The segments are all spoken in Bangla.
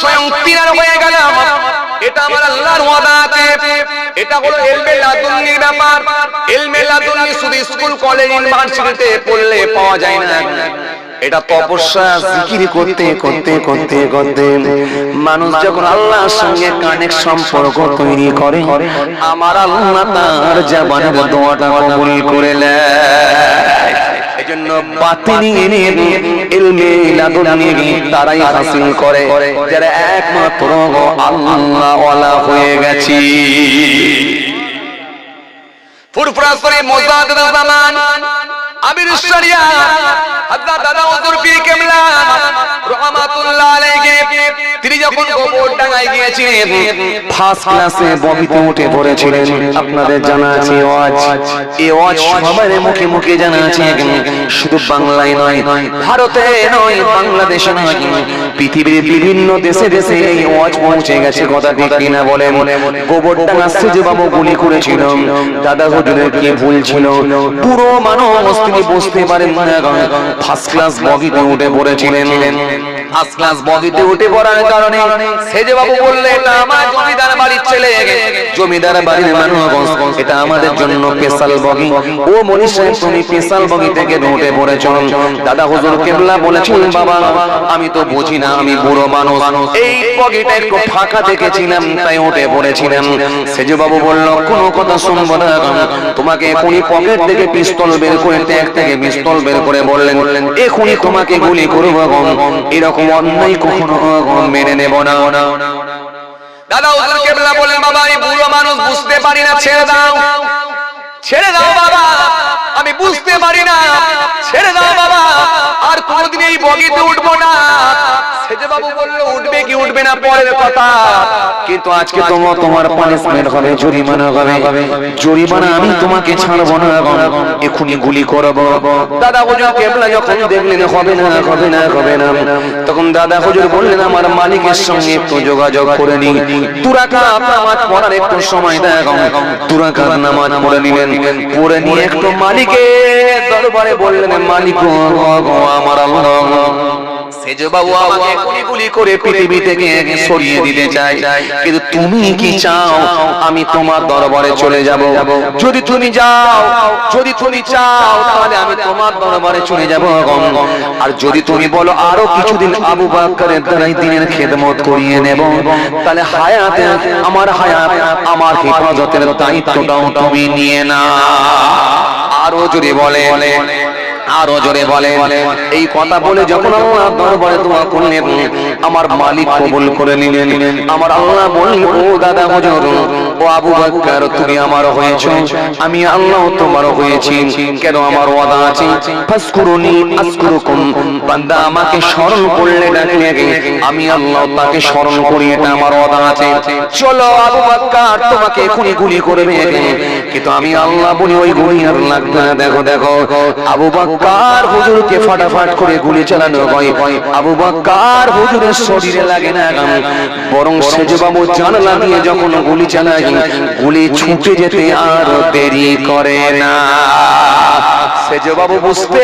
স্বয়ং তিনার হয়ে গেলাম এটা আমার আল্লাহর ওয়াদা আছে। এটা হলো এলমে লাদুন্নির ব্যাপার। এলমে লাদুন্নি শুধু স্কুল, কলেজ, ইউনিভার্সিটিতে পড়লে পাওয়া যায় না। এটা তপস্যা, জিকির করতে করতে করতে করতে। মানুষ যখন আল্লাহর সঙ্গে কানেক সম্পর্ক তৈরি করে, আমার আল্লাহ তার জবানের দোয়াটা কবুল করে নেয়। এজন্য তারাই হাসিল করে। যারা একমাত্র আল্লাহ ওয়ালা হয়ে গেছি। ফুরফুরা করে মোজাদ জামান আমির শরিয়া হযরত দাদা হুজুর পীর রহমাতুল্লাহ আলাইহি, তিনি যখন গোবর গিয়েছিলেন ফার্স্ট ক্লাসে উঠে পড়েছিলেন। আপনাদের জানা আছে ওয়াজ? এই ওয়াজ সবার মুখে মুখে জানা আছে শুধু বাংলায় নয়, ভারতে নয়, বাংলাদেশে নয়, পৃথিবীর বিভিন্ন দেশে দেশে এই ওয়াজ পৌঁছে গেছে কথা ঠিক কিনা বলে গোবরডাঙ্গা বাবু গুলি করেছিল। দাদা হুজুরের কি ভুল ছিল? পুরো তিনি বুঝতে পারেন ফার্স্ট ক্লাস বগিতে উঠে পড়েছিলেন। ফার্স্ট ক্লাস বগিতে উঠে পড়ার কারণে সেজে বাবু বললে এটা আমার জমিদার বাড়ির ছেলে জমিদার বাড়ির মানুষ এটা আমাদের জন্য স্পেশাল বগি। ও মনীষ সাহেব তুমি স্পেশাল বগি থেকে উঠে পড়েছ। দাদা হুজুর কেবলা বলেছেন বাবা আমি তো বুঝি না আমি বুড়ো মানুষ। এই বগিটা একটু ফাঁকা দেখেছিলাম তাই উঠে পড়েছিলাম। সেজে বাবু বলল কোনো কথা শুনব না তোমাকে এখনই পকেট থেকে পিস্তল বের করে ট্যাগ থেকে পিস্তল বের করে বললেন এখনই তোমাকে গুলি করব এরকম অন্যায় কখনো মেনে নেব না। দাদা ওদের কেবলা বলেন বাবা এই বুড়ো মানুষ, বুঝতে পারি না, ছেড়ে দাও। ছেড়ে দাও, বাবা। আমি বুঝতে পারি না। ছেড়ে দাও, বাবা। আর কোনোদিন এই বগিতে উঠবো না। সেজে বাবু বলল উঠবে কি উঠবে না পরের কথা। কিন্তু আজকে তোমার তোমার পানিশমেন্ট হবে জরিমানা হবে। জরিমানা আমি তোমাকে ছাড়বো না এখনই গুলি করব। দাদা হুজুর কেবলা যখন দেখলেন হবে না হবে না হবে না। তখন দাদা হুজুর বললেন আমার মালিকের সঙ্গে একটু যোগাযোগ করে নি। দুরাকা নামাজ পড়ার একটু সময় দেখো দুরাকার নামাজ পড়ে নিলেন। পড়ে নিয়ে একটু মালিকের দরবারে বললেন মালিক আমার আল্লাহ। আমি দরবারে চলে যাব। যদি তুমি যাও, যদি তুমি চাও, তাহলে আমি তোমার দরবারে চলে যাব আর যদি তুমি বলো, আরও কিছুদিন আবু বাক্কারের দ্বারাই দিনের খেদমত করিয়ে নেব, তাহলে হায়াতে, আমার হায়াত, আমার হেফাজতের দায়িত্বটাও তুমি নিয়ে না আরও যদি বলে আরও জোরে বলে এই কথা বলে যখন আল্লাহ দরবারে দোয়া করলেন, আমার মালিক কবুল করে নিলেন। আমার আল্লাহ বললেন, ও দাদা হুজুর ও আবু বকর তুমি আমার হয়েছো, আমি আল্লাহ তোমার হয়েছি। কেন আমার ওয়াদা আছে? ফাসকুরুনি আসকুরুকুম বান্দা আমাকে স্মরণ করলে ডাকলে আমি আল্লাহ তাকে স্মরণ করি, এটা আমার ওয়াদা আছে। চলো আবু বকর তোমাকে এখনই গুলি করবে কিন্তু আমি আল্লাহ বলি, ওই গুলি আর লাগবে না, দেখো দেখো। আবু বকর হুজুরকে ফাটাফাট করে গুলি চালানো হয়। আবু বকর হুজুরের শরীরে লাগে না বরং সেজবাবু জানলা দিয়ে যখন গুলি চালায়, গুলি ছুটে যেতে আর দেরি করে না। সেজবাবু বুঝতে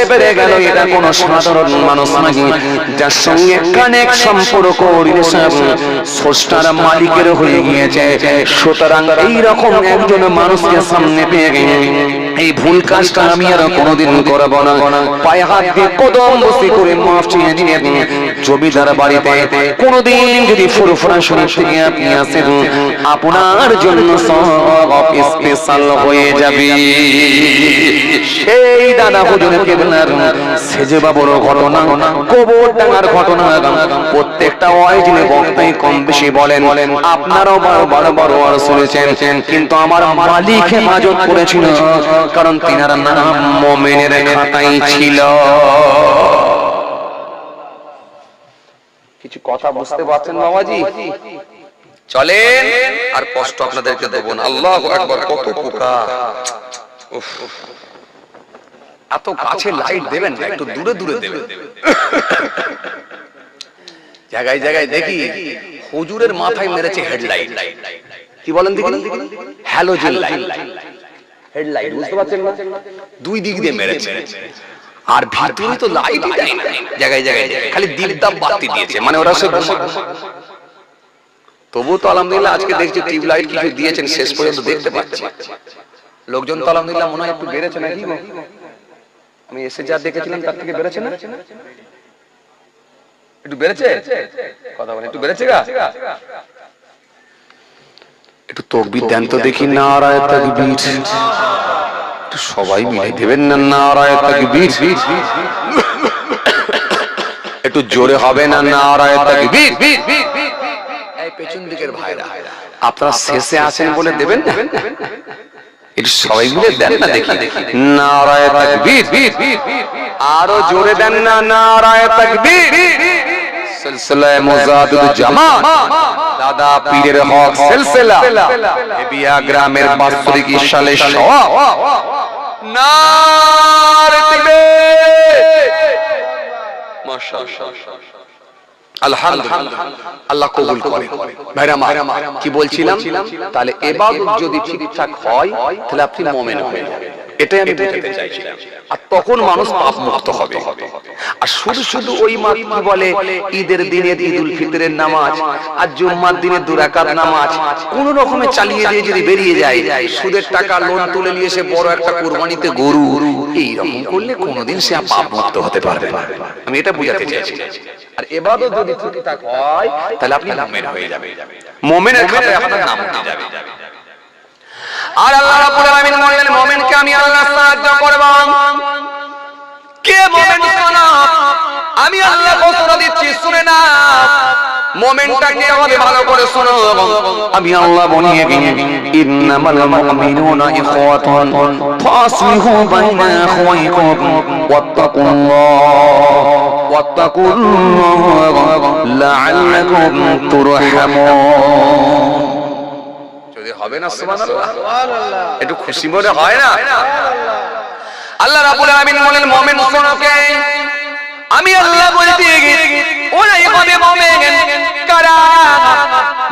মালিকের হয়ে গিয়েছে। সুতরাং এই রকম একজন মানুষকে সামনে পেয়ে এই ভুল কাজটা আমি আর কোনোদিন করব না। পায়ে হাত দিয়ে কদম বসে করে মাফ চেয়ে নিয়ে জমিদার বাড়িতে কোনোদিন যদি ফুরফুরা শরীর থেকে আপনি আসেন, আপনার জন্য সব স্পেশাল হয়ে যাবে। সেই দাদা হুজুরের কেবলার সেজে বাবুর ঘটনা, কবর ডাঙার ঘটনা, প্রত্যেকটা ওয়াইজনে বক্তাই কম বেশি বলেন, আপনারাও বড় বড় আর শুনেছেন, কিন্তু আমার মালিক হেফাজত করেছিল, কারণ তিনার নাম মোমেনের খাতাই ছিল। কিছু কথা বুঝতে পারছেন বাবাজি চলেন আর কষ্ট আপনাদেরকে দেবো না। আল্লাহ একবার কত পোকা। এত কাছে লাইট দেবেন না একটু দূরে দূরে দেবেন। জায়গায় জায়গায় দেখি হুজুরের মাথায় মেরেছে হেডলাইট কি বলেন দেখি? হ্যালোজেন লাইট হেডলাইট বুঝতে পারছেন না? দুই দিক দিয়ে মেরেছে। আর ভিতরে তো লাইট জায়গায় জায়গায়। খালি দীপদাপ বাতি দিয়েছে। মানে ওরা সব তবু তো আলহামদুলিল্লাহ আজকে দেখছি টিউবলাইট কিছু দিয়েছেন শেষ পর্যন্ত দেখতে পাচ্ছি। লোকজন তো আলহামদুলিল্লাহ মনে হয় একটু বেড়েছে নাকি আমি এসে যা দেখেছিলাম তার থেকে বেড়েছে না? একটু বেড়েছে? কথা বলে একটু বেড়েছে গা? একটু তকবির দেন তো দেখি নারায় তাকবীর। সবাই মিলে দেবেন না নারায় তাকবীর একটু জোরে হবে না নারায় তাকবীর এই পেছন দিকের ভাইরা আপনারা শেষে আছেন বলে দেবেন না একটু সবাই মিলে দেন না দেখি নারায় তাকবীর আরও জোরে দেন না নারায় তাকবীর সিলসিলায়ে মুজাদুল দাদা পীরের হক সিলসিলা বিয়া গ্রামের বাৎসরিক সালে সওয়া আল্লাহ কবুল করে। ভাইরা আমার কি বলছিলাম? তাহলে এবার যদি ঠিকঠাক হয় তাহলে আপনি মোমেন হয়ে যাবেন এটাই আমি বোঝাতে চাইছিলাম। আর তখন মানুষ পাপ মুক্ত হবে। আর শুধু শুধু ওই মা কি বলে? ঈদের দিনে ঈদুল ফিতরের নামাজ। আর জুম্মার দিনে দুরাকাত নামাজ। কোন রকমে চালিয়ে দিয়ে যদি বেরিয়ে যায় সুদের টাকা লোন তুলে নিয়ে এসে বড় একটা কুরবানিতে গরু। এই রকম করলে কোনোদিন সে পাপ মুক্ত হতে পারবে না। আমি এটা বোঝাতে চাইছি আর এবাদত যদি ঠিকঠাক হয় তাহলে আপনি মুমিন হয়ে যাবেন। মুমিনের খাতায় আপনার নাম উঠে যাবে। আর আল্লাহ রাব্বুল আলামিন বললেন, মুমিনকে আমি আল্লাহ সাহায্য করব কে মুমিন শোনো আমি আল্লাহ ঘোষণা দিচ্ছি, শুনে না। মোমেন্টটা কে ভালো করে শোনো। আমি আল্লাহ বনিয়ে হবে না সুবহানাল্লাহ। একটু খুশি মনে হয় না? আল্লাহ রাব্বুল আলামিন বলেন মুমিন শোনোকে আমি আল্লাহ বলতে ওরাই হবে মুমিন কারা?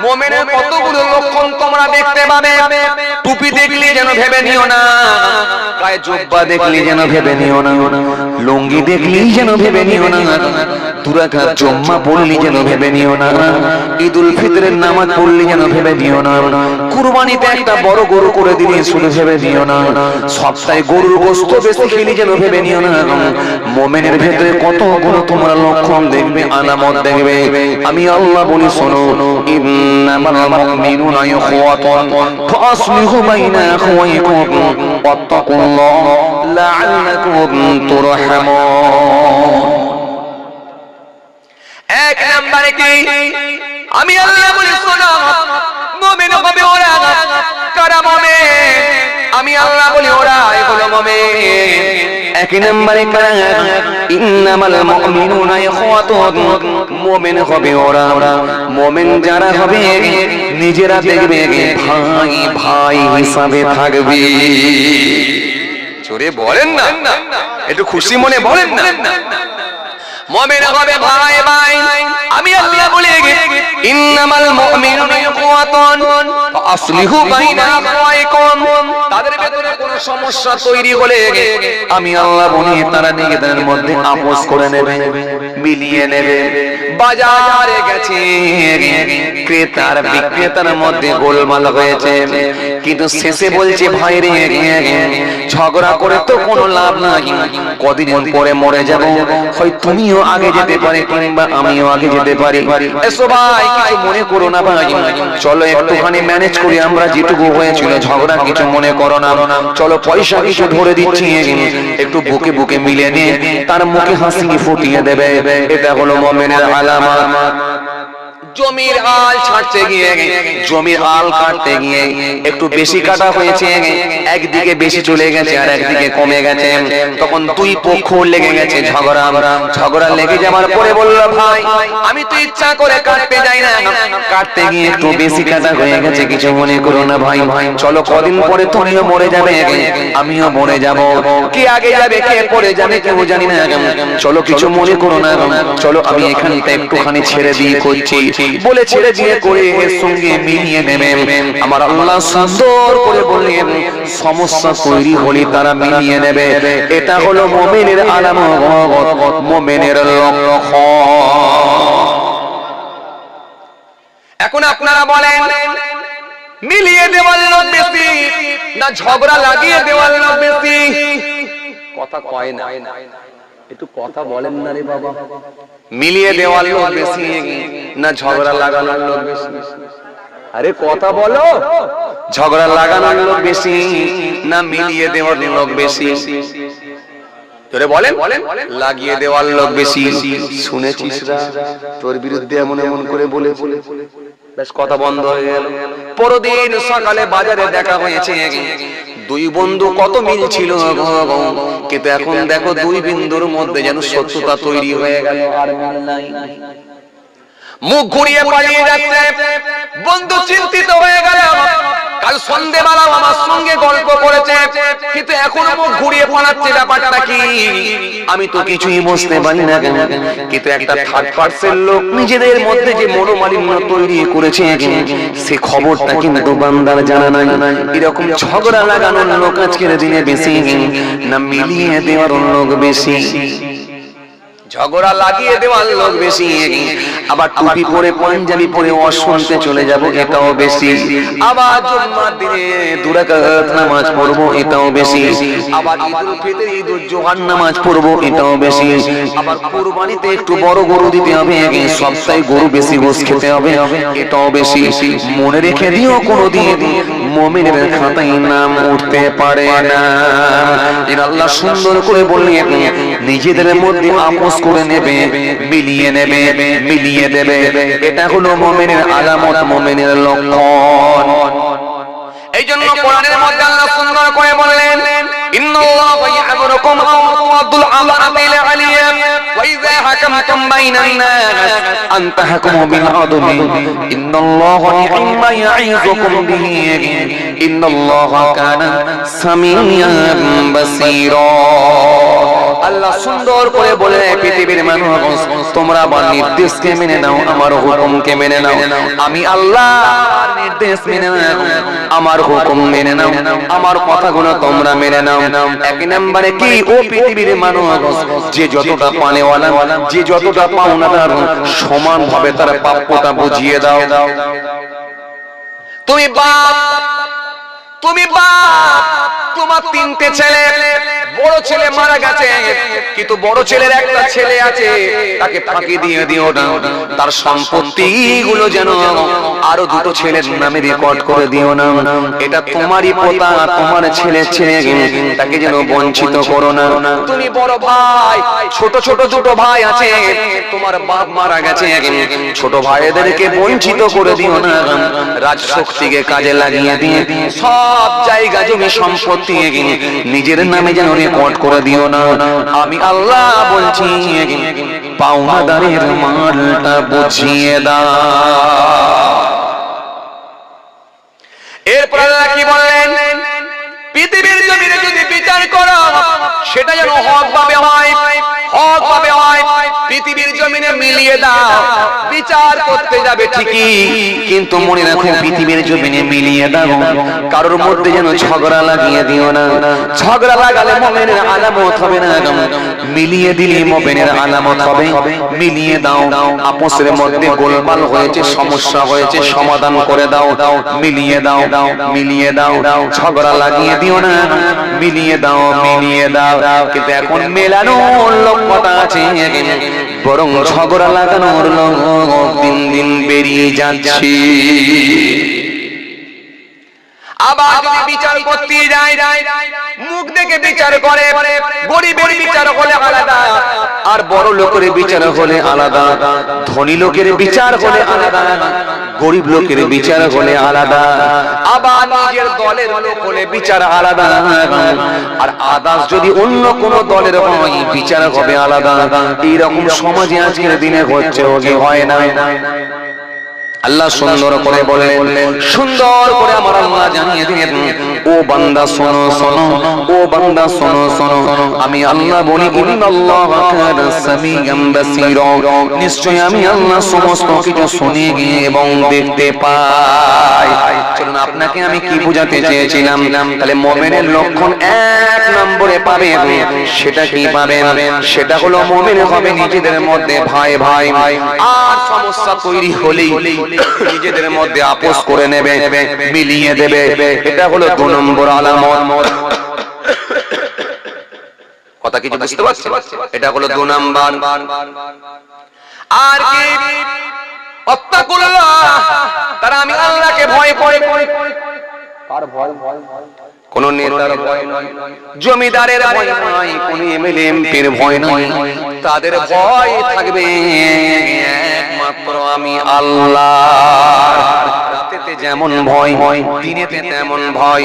মুমিনের কতগুলো লক্ষণ তোমরা দেখতে পাবে? টুপি দেখলি যেন ভেবে নিও না, গায়ে জুব্বা দেখলি যেন ভেবে নিও না, লুঙ্গি দেখলি যেন ভেবে নিও না দুরাকাত জম্মা পড়লি যেন ভেবে নিও না, ঈদুল ফিতরের নামাজ পড়লি যেন ভেবে নিও না, কুরবানিতে একটা বড় গরু করে দিলি শুনে ভেবে নিও না, সপ্তাহে গরুর গোস্ত বেশি খেলি যেন ভেবে নিও না, মোমেনের ভেতরে কত গুণ তোমরা লক্ষণ দেখবে, আলামত দেখবে, আমি আল্লাহ বলি শোনো ইন্নামাল মুমিনুনা ইখওয়াতুন ফাসলিহু বাইনা আখওয়াইকুম ওয়াত্তাকুল্লাহ লাআল্লাকুম তুরহামুন এক নম্বরে কি? আমি আল্লাহ বলি শোনা মুমিন হবে ওরা কারা মুমিন? আমি আল্লাহ বলি ওরা এগুলো মুমিন। এক নম্বরে কারা? ইন্নামাল মুমিনুনা ইখওয়াতুন। মুমিন হবে ওরা। মুমিন যারা হবে নিজেরা দেখবে ভাই ভাই হিসাবে থাকবে। জোরে বলেন না। একটু খুশি মনে বলেন না। মুমিন হবে ভাই ভাই। আমি আল্লাহ বলি ইন্নামাল মুমিনুনা ইখওয়াতুন ফাসলিহু বাইনা আখওয়াইকুম তাদের ভেতরে কোনো সমস্যা তৈরি হলে আমি আল্লাহ বলি, তারা নিজেদের মধ্যে আপোষ করে নেবে, মিলিয়ে নেবে। বাজারে গেছে, ক্রেতার বিক্রেতার মধ্যে গোলমাল হয়েছে। কিন্তু শেষে বলছে, ভাই রে, ঝগড়া করে তো কোনো লাভ নাই, কদিন পরে মরে যাব। হয় তুমিও আগে যেতে পারে, কিংবা আমিও আগে যেতে পারি। সবাই, কিছু মনে করো না ভাই। চলো একটুখানি ম্যানেজ করি, আমরা যেটুকু হয়েছিল। ঝগড়া কিছু মনে করো না। চলো পয়সা কিছু ধরে দিচ্ছি একটু বুকে বুকে মিলে নিয়ে, তার মুখে হাসি ফুটিয়ে দেবে। এটা হলো মমেনের আলামত। জমির আল ছাড়তে গিয়ে, জমির আল কাটতে গিয়ে একটু বেশি কাটা হয়েছে, একদিকে বেশি চলে গেছে আর একদিকে কমে গেছে। তখন দুই পক্ষ লেগে গেছে ঝগড়া ঝগড়া লেগে যাওয়ার পরে বলল, ভাই, আমি তো ইচ্ছা করে কাটতে যাই না। কাটতে গিয়ে একটু বেশি কাটা হয়ে গেছে, কিছু মনে করো না ভাই ভাই। চলো কদিন পরে তুমিও মরে যাবে। আমিও মরে যাব। কে আগে যাবে, কে পরে যাবে, কেউ জানি না। চলো কিছু মনে করো না। চলো, আমি এখানটা একটুখানি ছেড়ে দিয়ে করছি। বলে ছেড়ে দিয়ে করে এর সঙ্গে মিলিয়ে নেবে আমার আল্লাহ সুন্দর করে বললেন সমস্যা তৈরি হলে তারা মিলিয়ে নেবে। এটা হলো মোমেনের আলামত মোমেনের এখন আপনারা বলেন মিলিয়ে দেওয়ার লোক বেশি না ঝগড়া লাগিয়ে দেওয়ার লোক বেশি? কথা কয় না। একটু কথা বলেন না রে বাবা। মিলিয়ে দেওয়ার লোক বেশি না ঝগড়া লাগানোর লোক বেশি। আরে কথা বলো। ঝগড়া লাগানোর লোক বেশি না মিলিয়ে দেওয়ার লোক বেশি। তোরে বলেন। লাগিয়ে দেওয়ার লোক বেশি। শুনেছিস তোর বিরুদ্ধে এমন এমন করে বলে বলে বেশ কথা বন্ধ হয়ে গেল। পরদিন সকালে বাজারে দেখা হয়েছে। দুই বন্ধু কত মিল ছিল কিন্তু এখন দেখো দুই বিন্দুর মধ্যে যেন শত্রুতা তৈরি হয়ে গেল আর মিল নাই। মুখ ঘুরিয়ে পালিয়ে যাচ্ছে। বন্ধু চিন্তিত হয়ে গেল। কাল সন্ধেবেলা আমার সঙ্গে গল্প করেছে। কিন্তু এখন মুখ ঘুরিয়ে পালাচ্ছে ব্যাপারটা কি? আমি তো কিছুই বুঝতে পারি না কেন। কিন্তু একটা থার্ড পার্সেন লোক নিজেদের মধ্যে যে মনোমালিন্য তৈরি করেছে সে খবরটা কিন্তু বান্দার জানা নাই। এরকম ঝগড়া লাগানোর লোক আজকের দিনে বেশি। না মিলিয়ে দেওয়ার লোক বেশি। ঝগড়া লাগিয়ে দেওয়ার লোক বেশি। আবার টুপি পরে পাঞ্জাবি পরে অশুনতে চলে যাব, এটাও বেশি। আবার জুম্মার দিনে দুরাকাত নামাজ পড়ব, এটাও বেশি। আবার ঈদুল ফিতর, ঈদুল জোহার নামাজ পড়ব, এটাও বেশি। আবার কুরবানিতে একটু বড় গরু দিতে হবে সপ্তাহে গরু বেশি গোস খেতে হবে, এটাও বেশি। মনে রেখে দিও কোনোদিন, মুমিনের খাতায় নাম উঠতে পারে না। এর আল্লাহ সুন্দর করে বললেন নিজেদের মধ্যে আপোষ করে নেবে মিলিয়ে নেবে মিলিয়ে দেবে। এটা হলো মুমিনের আলামত মুমিনের লক্ষণ। এই জন্য কোরআনের মধ্যে আল্লাহ সুন্দর করে বললেন ইন্নাল্লাহা ইয়া'মুরুকুম আন তু'আদ্দুল আমানাতিল আলিয়া ওয়া ইযা হাকামতুম বাইনান নাস। আন তাহকুমু বিল আদলি ইন্নাল্লাহা নি'মা ইয়া'iযুকুম বিহি ইন্নাল্লাহা কানা সামিয়ান বাসীরা। আল্লাহ সুন্দর করে বলে পৃথিবীর মানুষ, তোমরা আমার নির্দেশকে মেনে নাও, আমার হুকুমকে মেনে নাও। আমি আল্লাহ নির্দেশ মেনে নাও আমার হুকুম মেনে নাও। আমার কথাগুলো তোমরা মেনে নাও। এক নম্বরে কি? ও পৃথিবীর মানুষ, যে যতটা পানেওয়ালা, যে যতটা পাওনাদার সমান ভাবে তার প্রাপ্যটা বুঝিয়ে দাও। তুমি বাপ তুমি বাপ, তোমার তিনটে ছেলে। বড় ছেলে মারা গেছে, কিন্তু বড় ছেলের একটা ছেলে আছে, তাকে ফাঁকি দিয়ে দিও না। তার সম্পত্তি গুলো যেন আরও দুটো ছেলের নামে রেকর্ড করে দিও না। এটা তোমারই পোতা, তোমার ছেলে ছেলে তাকে যেন বঞ্চিত করো না। তুমি বড় ভাই, ছোট ছোট দুটো ভাই আছে, তোমার বাপ মারা গেছে, ছোট ভাইদেরকে বঞ্চিত করে দিও না। রাজশক্তিকে কাজে লাগিয়ে দিয়ে সব জায়গা জমি সম্পত্তি নিজের নামে যেন রেকর্ড করে দিও না। আমি আল্লাহ বলছি পাওনাদারের মালটা বুঝিয়ে দা এরপর পৃথিবীর জমিনে যদি বিচার করো, সেটা যেন হক ভাবে হয় হক ভাবে হয়, পৃথিবীর জমিনে মিলিয়ে দাও, বিচার করতে যাবে ঠিকই, কিন্তু মনে রাখো, পৃথিবীর জমিনে মিলিয়ে দাও, কারোর মধ্যে যেন ঝগড়া লাগিয়ে দিও না, ঝগড়া লাগালে মোমেনের আলামত হবে না, মিলিয়ে দিলে মোমেনের আলামত হবে, মিলিয়ে দাও, আপোসের মধ্যে গোলমাল হয়েছে, সমস্যা হয়েছে, সমাধান করে দাও দাও মিলিয়ে দাও দাও মিলিয়ে দাও দাও, ঝগড়া লাগিয়ে দিও না, মিলিয়ে দাও মিলিয়ে দাও। কিন্তু এখন মেলানোর লক্ষ্যটা আছে। বরং ঝগড়া লাগানোর লোক দিন দিন বেরিয়ে যাচ্ছে। মুখ দেখে বিচার করে বিচার হলে আলাদা, আর বড় লোকের হলে আলাদা, ধনী লোকের বিচার হলে আলাদা, গরিব লোকের বিচার হলে আলাদা। আবার নিজের দলের লোক হলে বিচার আলাদা। আর আদাস যদি অন্য কোন দলের হয়, বিচার হবে আলাদা। এইরকম সমাজে আজকের দিনে হচ্ছে হয় না। আল্লাহ সুন্দর করে বললেন সুন্দর করে আমার আল্লাহ জানিয়ে দিলেন, ও বান্দা শোনো শোনো, ও বান্দা শোনো শোনো, আমি আল্লাহ বলি, ইন্নাল্লাহ কানা সামিয়াম বাসীরা। নিশ্চয় আমি আল্লাহ সমস্ত কিছু শুনি এবং দেখতে পাই। চলুন, আপনাকে আমি কি বোঝাতে চেয়েছিলাম? তাহলে মুমিনের লক্ষণ এক নম্বরে পাবেন, সেটা কি পাবেন? সেটা হলো, মুমিন হবে নিজেদের মধ্যে ভাই ভাই আর সমস্যা তৈরি হলেই নিজেদের মধ্যে আপোষ করে নেবে, মিলিয়ে দেবে। এটা হলো দু নম্বর আলামত। কথা কিছু বুঝতে পারছি? এটা হলো দু নম্বর। আর কি? অত্যাকুল্লাহ, তারা আমি আল্লাহকে ভয় করে। কোন নেতার ভয় নয়। জমিদারের ভয় নয়, কোন এমএলএ এমপির ভয় নয়। তাদের ভয় থাকবে একমাত্র আমি আল্লাহ। রাতেতে যেমন ভয়, দিনেতে তেমন ভয়,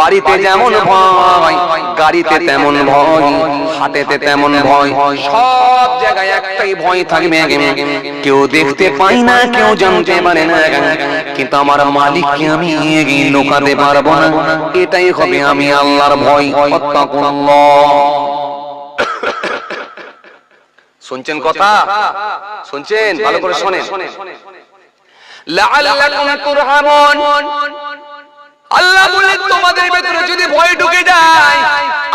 বাড়িতে যেমন ভয়, গাড়িতে তেমন ভয় হাটেতে তেমন ভয়, সব জায়গায় একটাই ভয় থাকবে কেউ দেখতে পাই না, কেউ জানতে পারে না কিন্তু আমার মালিককে আমি লোকাতে পারব না। এটাই হবে আমি আল্লাহর ভয় শুনছেন কথা? শুনছেন? ভালো করে শোনেন। লাআল্লাকুম তুরহামুন। আল্লাহ বলে, তোমাদের ভেতরে যদি ভয় ঢুকে যায়,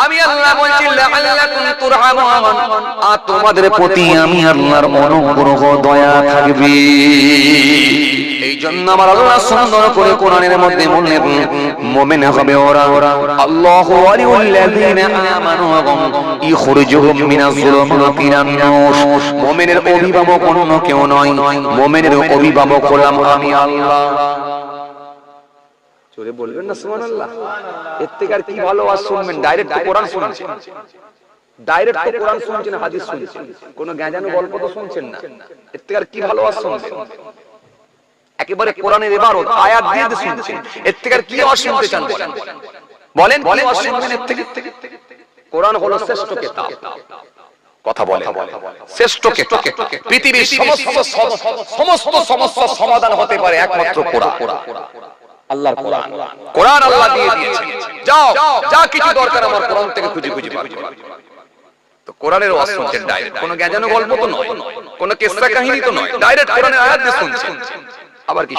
আমি আল্লাহ বলছি লাআল্লাকুম তুরহামুন। আর তোমাদের প্রতি আমি আল্লাহর অনুগ্রহ, দয়া থাকবে। জন্য আমার অভিভাবক অন্য কেউ নয়, মুমিনের অভিভাবক হলাম আমি আল্লাহ। বলবেন না, সুবহানাল্লাহ? এর থেকে আর কি ভালো আর শুনবেন? ডাইরেক্ট কোরআন শুনছেন। ডাইরেক্ট তো কোরআন শুনছেন, হাদিস শুনছেন। কোনো জ্ঞানানো গল্প তো শুনছেন না। এর থেকে আর কি ভালো আর শুনবেন? একেবারে কোরআনের ইবারত আয়াত দিয়ে শুনছেন এর থেকে আর কি আওয়াজ শুনতে চান বলেন বলেন কি আওয়াজ শুনবেন এর থেকে কোরআন হলো শ্রেষ্ঠ কিতাব। কথা বলে শ্রেষ্ঠ কিতাব। পৃথিবীর সমস্ত সমস্ত সমস্যার সমাধান হতে পারে একমাত্র কোরআন। আল্লাহর কোরআন। কোরআন। আল্লাহ দিয়ে দিয়েছেন যাও যা কিছু দরকার আমার কোরআন থেকে খুঁজে খুঁজে পাবে। তো কোরআনের ওয়াজ শুনছেন ডাইরেক্ট কোনো জ্ঞানানো গল্প তো নয়। কোনো কিসসা কাহিনী তো নয়। ডাইরেক্ট কোরআনের আয়াত দিয়ে শুনছেন আবার কি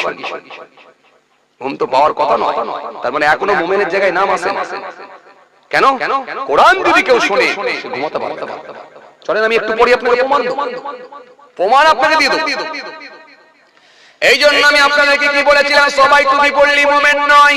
ঘুম তো পাওয়ার কথা নয়। তার মানে এখনও মোমেনের জায়গায় নাম না। কেন? কোরআন যদি কেউ শুনে ঘুমাতে পারতে চলেন, আমি একটু পড়ি আপনাকে প্রমাণ প্রমাণ আপনাকে দিয়ে এই জন্য আমি আপনাদেরকে কি বলেছিলাম? সবাই তুমি পড়লি মোমেন্ট নয়।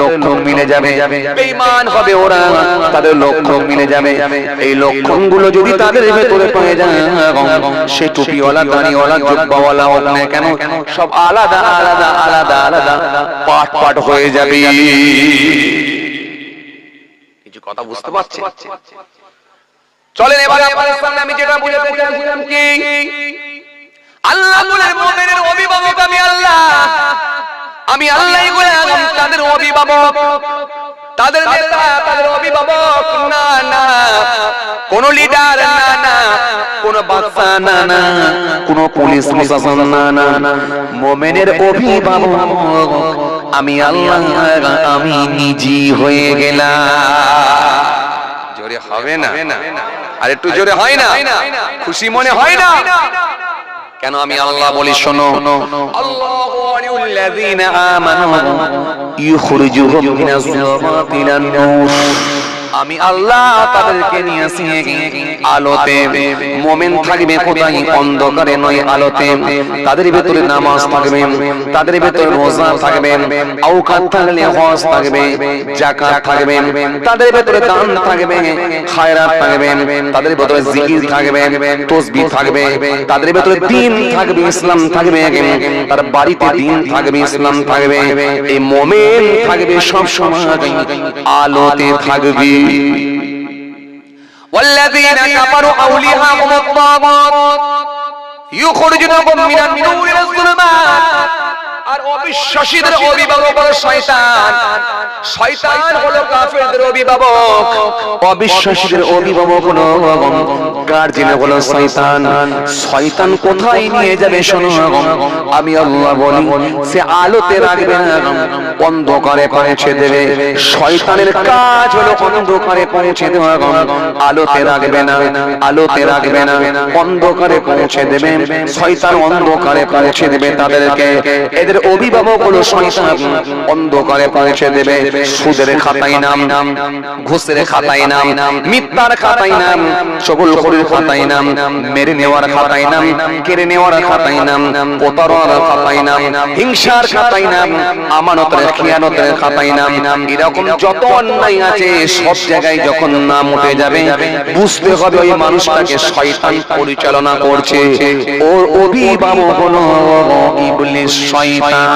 লক্ষণ মিলে যাবে। বেঈমান হবে ওরা, তাদের লক্ষণ মিলে যাবে। এই লক্ষণগুলো যদি তাদের ভেতরে পেয়ে যায়, সে টুপিওয়ালা, দাড়িওয়ালা, জুব্বাওয়ালা হোক না কেন, সব আলাদা আলাদা আলাদা আলাদা পাট পাট হয়ে যাবে। কিছু কথা বুঝতে পারছেন চলেন এবারে আপনাদের সামনে আমি যেটা বুঝাতে চাইছিলাম কি? আল্লাহ বলে মুমিনের অভিভাবক আমি আল্লাহ। আমি আল্লাহই বলে তাদের অভিভাবক। তাদের নেতা, তাদের অভিভাবক। না না। কোন লিডার না না। কোন বাচ্চা না না। কোন পুলিশ প্রশাসন, না না। মোমেনের অভিভাবক, আমি আল্লাহ আমি নিজে হয়ে গেলাম। জোরে হবে না? আর একটু জোরে হয় না? খুশি মনে হয় না? কেন আমি আল্লাহ বলি শোনো? আল্লাহ ইখরুজুহুম মিনাজ যুলুমাতি ইলান নূর আমি আল্লাহ তাদেরকে নিয়েছি আলোতে মোমেন থাকবে কোথায় অন্ধকারে নয় আলোতে। তাদের ভেতরে নামাজ থাকবে, তাদের ভেতরে রোজা থাকবে আউকাত থাকলে হজ থাকবে জাকাত থাকবে, তাদের ভেতরে দান থাকবে, খায়রাত থাকবে, তাদের ভেতরে জিকির থাকবে তসবিহ থাকবে, তাদের ভেতরে দিন থাকবে, ইসলাম থাকবে, তার বাড়িতে দিন থাকবে, ইসলাম থাকবে, এই মোমেন থাকবে সব সময় আলোতে থাকবে। والذين كفروا أولياءهم الطاغوت يخرجونهم من النور إلى الظلمات আর অবিশ্বাসীদের অভিভাবক হলো শয়তান শয়তান হলো কাফেরদের অভিভাবক অবিশ্বাসীদের অভিভাবক হলো শয়তান শয়তান কোথায় নিয়ে যাবে আমি আল্লাহ বলি, সে আলোতে রাখবে না অন্ধকারে পৌঁছে দেবে। শয়তানের কাজ হলো অন্ধকারে পৌঁছে দেওয়া আলোতে রাখবে না, আলোতে রাখবে না, অন্ধকারে পৌঁছে দেবে। শয়তান অন্ধকারে পৌঁছে দেবে তাদেরকে। এদের অভিভাবক হলো শয়তান। অন্ধকারে পৌঁছে দেবে। সুদের খাতায় নাম, ঘুষের খাতায় নাম নাম, মিথ্যার খাতায় নাম, সকল খড়ির খাতায় নাম, মেরে নেওয়ার খাতায় নাম, কেড়ে নেওয়ার খাতায় নাম, প্রতারণার খাতায় নাম, হিংসার খাতায় নাম, আমানতের, খিয়ানতের খাতায় নাম, এরকম যত অন্যায় আছে, সব জায়গায় যখন নাম উঠে যাবে, বুঝতে হবে ওই মানুষটাকে শয়তান পরিচালনা করছে। ওর অভিভাবক হলো ইবলিস শয়তান।